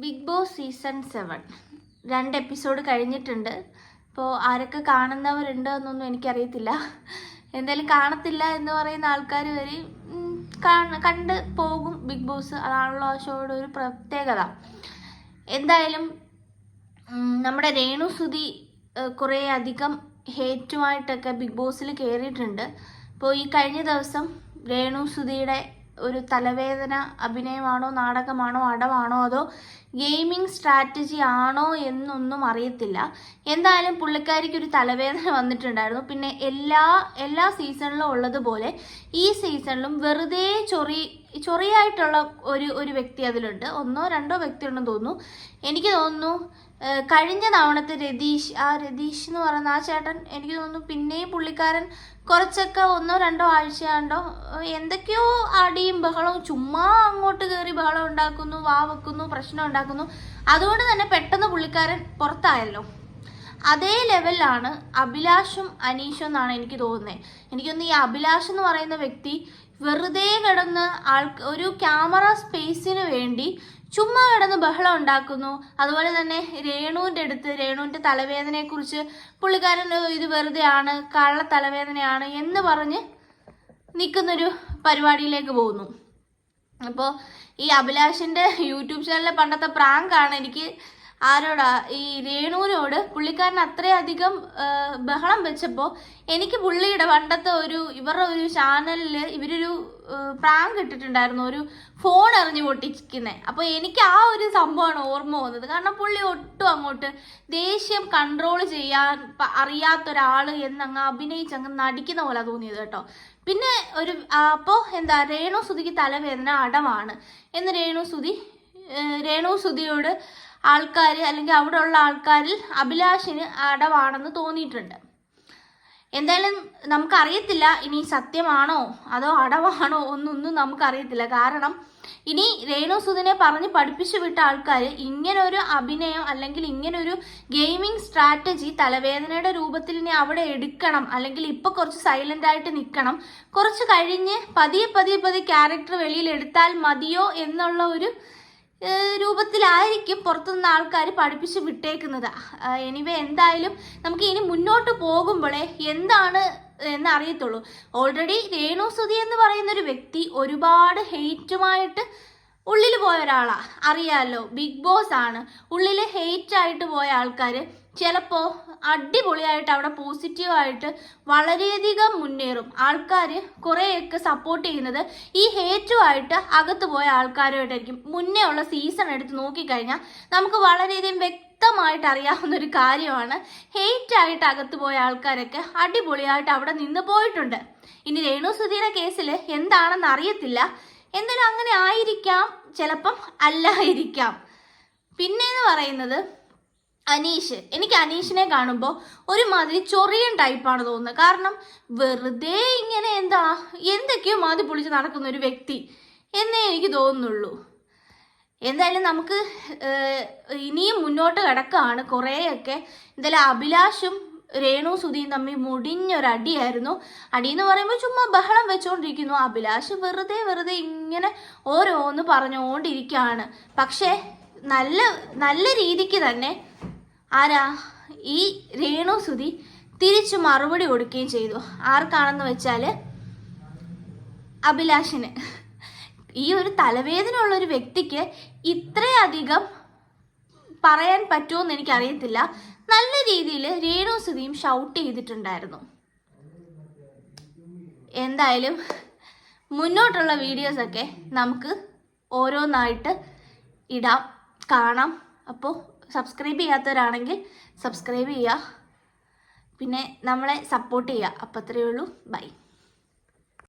Big Boss season seven. രണ്ട് episode കഴിഞ്ഞിട്ടുണ്ട്. ഇപ്പോൾ ആരൊക്കെ കാണുന്നവരുണ്ട് എന്നൊന്നും എനിക്കറിയത്തില്ല. എന്തായാലും കാണത്തില്ല എന്ന് പറയുന്ന ആൾക്കാർ വരെ കണ്ട് പോകും ബിഗ് ബോസ്. അതാണല്ലോ ആ ഷോയുടെ ഒരു പ്രത്യേകത. എന്തായാലും നമ്മുടെ രേണു സുതി കുറേ അധികം ഹേറ്റുമായിട്ടൊക്കെ ബിഗ് ബോസിൽ കയറിയിട്ടുണ്ട് അപ്പോൾ ഈ കഴിഞ്ഞ ദിവസം രേണു സുധിയുടെ ഒരു തലവേദന അഭിനയമാണോ നാടകമാണോ അടവാണോ അതോ ഗെയിമിംഗ് സ്ട്രാറ്റജി ആണോ എന്നൊന്നും അറിയത്തില്ല. എന്തായാലും പുള്ളിക്കാരിക്ക് ഒരു തലവേദന വന്നിട്ടുണ്ടായിരുന്നു. പിന്നെ എല്ലാ എല്ലാ സീസണിലും ഉള്ളതുപോലെ ഈ സീസണിലും വെറുതെ ചൊറി ചൊറിയായിട്ടുള്ള ഒരു ഒരു വ്യക്തി അതിലുണ്ട്. ഒന്നോ രണ്ടോ വ്യക്തി ഉണ്ടെന്ന് തോന്നുന്നു. എനിക്ക് തോന്നുന്നു കഴിഞ്ഞ തവണത്തെ രതീഷ് ആ രതീഷ് എന്ന് പറയുന്ന ആ ചേട്ടൻ എനിക്ക് തോന്നുന്നു പിന്നെയും പുള്ളിക്കാരൻ കുറച്ചൊക്കെ ഒന്നോ രണ്ടോ ആഴ്ചയാണ്ടോ എന്തൊക്കെയോ അടിയും ബഹളവും ചുമ്മാ അങ്ങോട്ട് കയറി ബഹളം ഉണ്ടാക്കുന്നു വാ വെക്കുന്നു പ്രശ്നം ഉണ്ടാക്കുന്നു. അതുകൊണ്ട് തന്നെ പെട്ടെന്ന് പുള്ളിക്കാരൻ പുറത്തായല്ലോ. അതേ ലെവലിലാണ് അഭിലാഷും അനീഷും എന്നാണ് എനിക്ക് തോന്നുന്നത് എനിക്കൊന്ന് ഈ അഭിലാഷ് എന്ന് പറയുന്ന വ്യക്തി വെറുതെ കിടന്ന് ആൾ ഒരു ക്യാമറ സ്പേസിന് വേണ്ടി ചുമ്മാ കിടന്ന് ബഹളം ഉണ്ടാക്കുന്നു. അതുപോലെ തന്നെ രേണുവിന്റെ അടുത്ത് രേണുവിന്റെ തലവേദനയെക്കുറിച്ച് പുള്ളിക്കാരൻ ഇത് വെറുതെയാണ് കള്ള തലവേദനയാണ് എന്ന് പറഞ്ഞ് നിൽക്കുന്നൊരു പരിപാടിയിലേക്ക് പോകുന്നു. അപ്പോൾ ഈ അഭിലാഷിന്റെ യൂട്യൂബ് ചാനലിലെ പണ്ടത്തെ പ്രാങ്കാണ് എനിക്ക് ആരോടാ? ഈ രേണുവിനോട് പുള്ളിക്കാരൻ അത്രയധികം ബഹളം വെച്ചപ്പോൾ എനിക്ക് പുള്ളിയുടെ പണ്ടത്തെ ഒരു ഇവരുടെ ഒരു ചാനലിൽ ഇവരൊരു പ്രാങ്ക് ഇട്ടിട്ടുണ്ടായിരുന്നു ഒരു ഫോൺ എറിഞ്ഞു പൊട്ടിക്കുന്നത് അപ്പോൾ എനിക്ക് ആ ഒരു സംഭവമാണ് ഓർമ്മ വന്നത്. കാരണം പുള്ളി ഒട്ടും അങ്ങോട്ട് ദേഷ്യം കൺട്രോൾ ചെയ്യാൻ അറിയാത്ത ഒരാൾ എന്നങ്ങ് അഭിനയിച്ച് അങ്ങ് നടിക്കുന്ന പോലെ തോന്നിയത് കേട്ടോ. പിന്നെ ഒരു അപ്പോൾ എന്താ രേണു സുതിക്ക് തലവേദന അടവാണ്. എന്ന് രേണു സുതി രേണു സുധിയോട് ആൾക്കാർ അല്ലെങ്കിൽ അവിടെ ഉള്ള ആൾക്കാരിൽ അഭിലാഷിന് അടവാണെന്ന് തോന്നിയിട്ടുണ്ട്. എന്തായാലും നമുക്കറിയത്തില്ല ഇനി സത്യമാണോ അതോ അടവാണോ ഒന്നൊന്നും നമുക്കറിയത്തില്ല. കാരണം ഇനി രേണു സുധിനെ പറഞ്ഞ് പഠിപ്പിച്ചു വിട്ട ആൾക്കാർ ഇങ്ങനൊരു അഭിനയം അല്ലെങ്കിൽ ഇങ്ങനൊരു ഗെയിമിംഗ് സ്ട്രാറ്റജി തലവേദനയുടെ രൂപത്തിൽ ഇനി അവിടെ എടുക്കണം അല്ലെങ്കിൽ ഇപ്പൊ കുറച്ച് സൈലന്റ് ആയിട്ട് നിൽക്കണം കുറച്ച് കഴിഞ്ഞ് പതിയെ പതിയെ പതിയെ ക്യാരക്ടർ വെളിയിൽ എടുത്താൽ മതിയോ എന്നുള്ള ഒരു രൂപത്തിലായിരിക്കും പുറത്തുനിന്ന് ആൾക്കാർ പഠിപ്പിച്ച് വിട്ടേക്കുന്നത്. എനിവേ എന്തായാലും നമുക്ക് ഇനി മുന്നോട്ട് പോകുമ്പോഴേ എന്താണ് എന്ന് അറിയത്തുള്ളൂ ഓൾറെഡി രേണു സുധി എന്ന് പറയുന്ന ഒരു വ്യക്തി ഒരുപാട് ഹെയ്റ്റുമായിട്ട് ഉള്ളിൽ പോയ ഒരാളാ അറിയാലോ ബിഗ് ബോസ് ആണ്. ഉള്ളിൽ ഹെയ്റ്റ് ആയിട്ട് പോയ ആൾക്കാർ ചിലപ്പോൾ അടിപൊളിയായിട്ട് അവിടെ പോസിറ്റീവായിട്ട് വളരെയധികം മുന്നേറും. ആൾക്കാർ കുറേയൊക്കെ സപ്പോർട്ട് ചെയ്യുന്നത് ഈ ഹേറ്റുമായിട്ട് അകത്ത് പോയ ആൾക്കാരുമായിട്ടായിരിക്കും. മുന്നേ ഉള്ള സീസൺ എടുത്ത് നോക്കിക്കഴിഞ്ഞാൽ നമുക്ക് വളരെയധികം വ്യക്തമായിട്ട് അറിയാവുന്ന ഒരു കാര്യമാണ്. ഹേറ്റായിട്ട് അകത്ത് പോയ ആൾക്കാരൊക്കെ അടിപൊളിയായിട്ട് അവിടെ നിന്ന് പോയിട്ടുണ്ട്. ഇനി രേണു സുധീര കേസിൽ എന്താണെന്ന് അറിയത്തില്ല. എന്തായാലും അങ്ങനെ ആയിരിക്കാം. ചിലപ്പം അല്ലായിരിക്കാം. പിന്നെന്ന് പറയുന്നത് അനീഷ്. എനിക്ക് അനീഷിനെ കാണുമ്പോൾ ഒരുമാതിരി ചൊറിയൻ ടൈപ്പാണ് തോന്നുന്നത്. കാരണം വെറുതെ ഇങ്ങനെ എന്താ എന്തൊക്കെയോ മാതി പൊളിച്ച് നടക്കുന്ന ഒരു വ്യക്തി എന്നേ എനിക്ക് തോന്നുന്നുള്ളൂ. എന്തായാലും നമുക്ക് ഇനിയും മുന്നോട്ട് കിടക്കുകയാണ് കുറേയൊക്കെ എന്തായാലും അഭിലാഷും രേണു സുധിയും തമ്മിൽ മുടിഞ്ഞൊരടിയായിരുന്നു. എന്ന് പറയുമ്പോൾ ചുമ്മാ ബഹളം വെച്ചുകൊണ്ടിരിക്കുന്നു അഭിലാഷ് വെറുതെ വെറുതെ ഇങ്ങനെ ഓരോന്ന് പറഞ്ഞുകൊണ്ടിരിക്കുകയാണ് പക്ഷേ നല്ല നല്ല രീതിക്ക് തന്നെ ആരാ? ഈ രേണു സുധി തിരിച്ചു മറുപടി കൊടുക്കുകയും ചെയ്തു. ആർക്കാണെന്ന് വെച്ചാൽ അഭിലാഷിന്. ഈ ഒരു തലവേദന ഉള്ള ഒരു വ്യക്തിക്ക് ഇത്രയധികം പറയാൻ പറ്റുമെന്ന് എനിക്കറിയത്തില്ല. നല്ല രീതിയിൽ രേണു സുധിയും ഷൗട്ട് ചെയ്തിട്ടുണ്ടായിരുന്നു. എന്തായാലും മുന്നോട്ടുള്ള വീഡിയോസൊക്കെ നമുക്ക് ഓരോന്നായിട്ട് ഇടാം കാണാം. അപ്പോൾ സബ്സ്ക്രൈബ് ചെയ്യാത്തവരാണെങ്കിൽ സബ്സ്ക്രൈബ് ചെയ്യുക. പിന്നെ നമ്മളെ സപ്പോർട്ട് ചെയ്യുക. അപ്പോൾ അത്രയേ ഉള്ളൂ. ബൈ